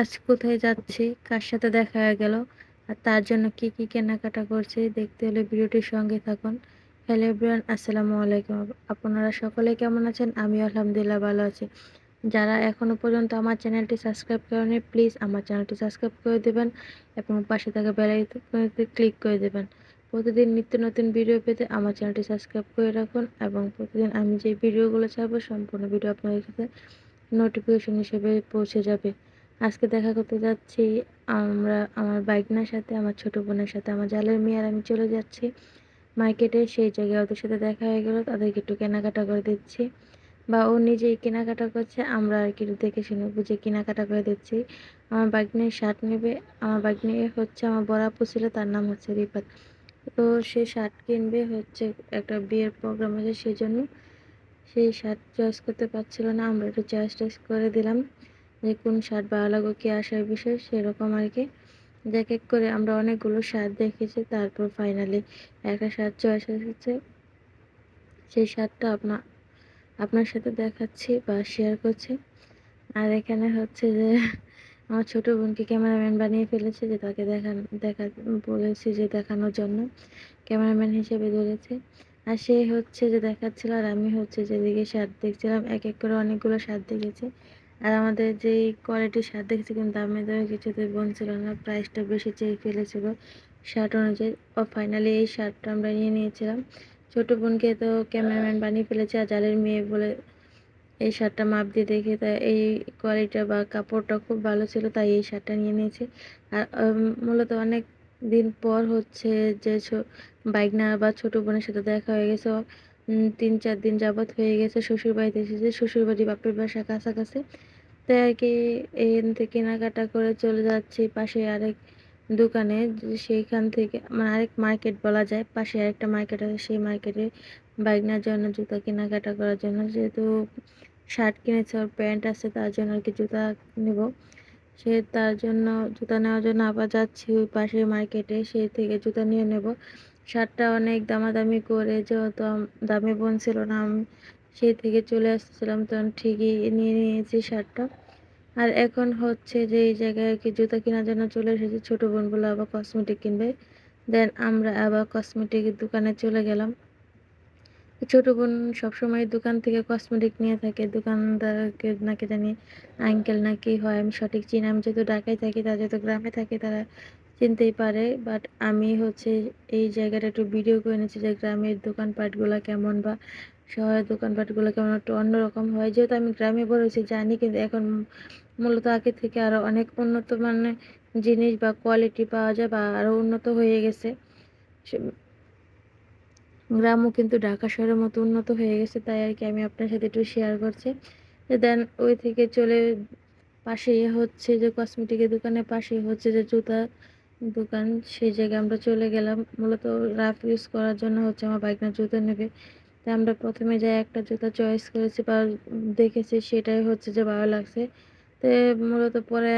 আজ কোথায় যাচ্ছি, কার সাথে দেখা হয়ে গেল, আর তার জন্য কি কি কেনাকাটা করছি, দেখতে হলে ভিডিওটির সঙ্গে থাকুন। হ্যালো এভরিওয়ান, আসসালামু আলাইকুম। আপনারা সকলে কেমন আছেন? আমি আলহামদুলিল্লাহ ভালো আছি। যারা এখনও পর্যন্ত আমার চ্যানেলটি সাবস্ক্রাইব করেনি প্লিজ আমার চ্যানেলটি সাবস্ক্রাইব করে দেবেন এবং পাশে থাকা বেলাইকনতে ক্লিক করে দেবেন। প্রতিদিন নিত্য নতুন ভিডিও পেতে আমার চ্যানেলটি সাবস্ক্রাইব করে রাখুন এবং প্রতিদিন আমি যে ভিডিওগুলো ছাড়বো, সম্পূর্ণ ভিডিও আপনাদের কাছে নোটিফিকেশন হিসেবে পৌঁছে যাবে। আজকে দেখা করতে যাচ্ছি, আমরা, আমার বাইকনার সাথে, আমার ছোট বোনের সাথে, আমার জালের মেয়ে আর আমি চলে যাচ্ছি মার্কেটে। সেই জায়গায় ওদের সাথে দেখা হয়ে গেল, তাদেরকে একটু কেনাকাটা করে দিচ্ছি। বা ও নিজেই কেনাকাটা করছে, আমরা আর কি দেখে শুনে বুঝে কেনাকাটা করে দিচ্ছি। আমার বাইক নিয়ে শার্ট নেবে, আমার বাইক নিয়ে হচ্ছে আমার বড় আপু ছিল, তার নাম হচ্ছে রিপাত তো সে শার্ট কিনবে, হচ্ছে একটা বিয়ের প্রোগ্রাম আছে সেই জন্য সেই শার্ট চয়েস করতে পারছিল না, আমরা একটু চয়েস টয়েস করে দিলাম। যে কোন শার্ট ভালো লাগবে, কি আসার বিষয় সেরকম আর কি। এক এক করে আমরা অনেকগুলো শার্ট দেখেছি, তারপর ফাইনালি একটা শার্ট চয়েস এসেছে। সেই শার্টটা আপনার আপনার সাথে দেখাচ্ছি বা শেয়ার করছি। আর এখানে হচ্ছে যে আমার ছোটো বোনকে ক্যামেরাম্যান বানিয়ে ফেলেছে যে তাকে দেখান, দেখা, বলেছি যে দেখানোর জন্য। ক্যামেরাম্যান হিসেবে ধরেছে। আর সে হচ্ছে যে দেখাচ্ছিল আর আমি হচ্ছে যেদিকে শার্ট দেখছিলাম, এক এক করে অনেকগুলো শার্ট দেখেছি। আর আমাদের যেই কোয়ালিটির শার্ট দেখেছি, কিন্তু দামে ধরে কিছুতে ছিল না। প্রাইসটা বেশি চেয়ে ফেলেছিল শার্ট অনুযায়ী। ও ফাইনালি এই শার্টটা আমরা নিয়ে নিয়েছিলাম। ছোটো বোনকে তো ক্যামেরাম্যান বানিয়ে ফেলেছে, আর জালের মেয়ে বলে এই শার্টটা মাপ দিয়ে দেখে তাই এই কোয়ালিটিটা বা কাপড়টা খুব ভালো ছিল, তাই এই শার্টটা নিয়ে নিয়েছে। আর মূলত অনেক দিন পর হচ্ছে যে বাইক না বা ছোটো বোনের সাথে দেখা হয়ে গেছে। তিন চার দিন যাবৎ হয়ে গেছে শ্বশুরবাড়িতে এসেছে। শ্বশুরবাড়ি বাপের বাসা কাছাকাছি। তাই আর কি এখান থেকে কেনাকাটা করে চলে যাচ্ছি পাশে আরেক দোকানে। সেইখান থেকে মানে আরেক মার্কেট বলা যায়। পাশে আরেকটা মার্কেট আছে। সেই মার্কেটে বাইক নেওয়ার জন্য জুতা কেনাকাটা করার জন্য যেহেতু শার্ট কিনেছে, ওর প্যান্ট আছে, তার জন্য আর কি জুতা নেব। সে তার জন্য জুতা নেওয়ার জন্য আবার যাচ্ছি ওই পাশের মার্কেটে। সেই থেকে জুতা নিয়ে নেব। শার্টটা অনেক দামাদামি করে, যেহেতু দামে ছিল না, আমি সেই থেকে চলে আসছিলাম তখন ঠিকই নিয়ে নিয়েছি শার্টটা আর এখন হচ্ছে যে এই জায়গায় কি জুতা কেনার জন্য চলে এসেছি, ছোটো বোন বলে আবার কসমেটিক কিনবে। দেন আমরা আবার কসমেটিকের দোকানে চলে গেলাম। ছোটো বোন সবসময় দোকান থেকে কসমেটিক নিয়ে থাকে, দোকানদারকে নাকি জানি আঙ্কেল নাকি হয়, আমি সঠিক চিনি আমি যেহেতু ঢাকায় থাকি, তারা যেহেতু গ্রামে থাকে, তারা চিনতেই পারে বাট আমি হচ্ছে এই জায়গাটা একটু ভিডিও করে নিচ্ছি যে গ্রামের দোকানপাটগুলো কেমন বা শহরের দোকানপাটগুলো কেমন একটু অন্যরকম হয়। যেহেতু আমি গ্রামে বড় হয়েছি, জানি কিন্তু এখন মূলত আগে থেকে আরও অনেক উন্নত মানের জিনিস বা কোয়ালিটি পাওয়া যায় বা আরও উন্নত হয়ে গেছে। গ্রামও কিন্তু ঢাকা শহরের মতো উন্নত হয়ে গেছে, তাই আর কি আমি আপনার সাথে একটু শেয়ার করছি। দেন ওই থেকে চলে পাশেই হচ্ছে যে কসমেটিকের দোকানের পাশেই হচ্ছে যে জুতা দোকান, সেই জায়গায় আমরা চলে গেলাম। মূলত রাফ ইউজ করার জন্য হচ্ছে আমার বাইক না জুতো নেবে। তাই আমরা প্রথমে যাই একটা জুতা চয়েস করেছি বা দেখেছি সেটাই হচ্ছে যে ভালো লাগছে। তো মূলত পরে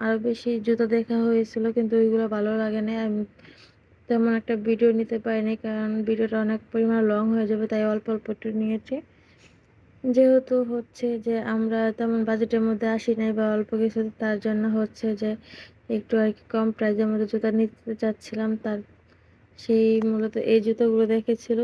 আরও বেশি জুতো দেখা হয়েছিল কিন্তু ওইগুলো ভালো লাগে না আমি তেমন একটা ভিডিও নিতে পারিনি কারণ ভিডিওটা অনেক পরিমাণ লং হয়ে যাবে, তাই অল্প অল্প একটু নিয়েছি। যেহেতু হচ্ছে যে আমরা তেমন বাজেটের মধ্যে আসি নাই বা অল্প কিছু, তার জন্য হচ্ছে যে একটু আর কি কম প্রাইজের মধ্যে জুতা নিতে চাচ্ছিলাম। তার সেই মূলত এই জুতোগুলো দেখেছিল।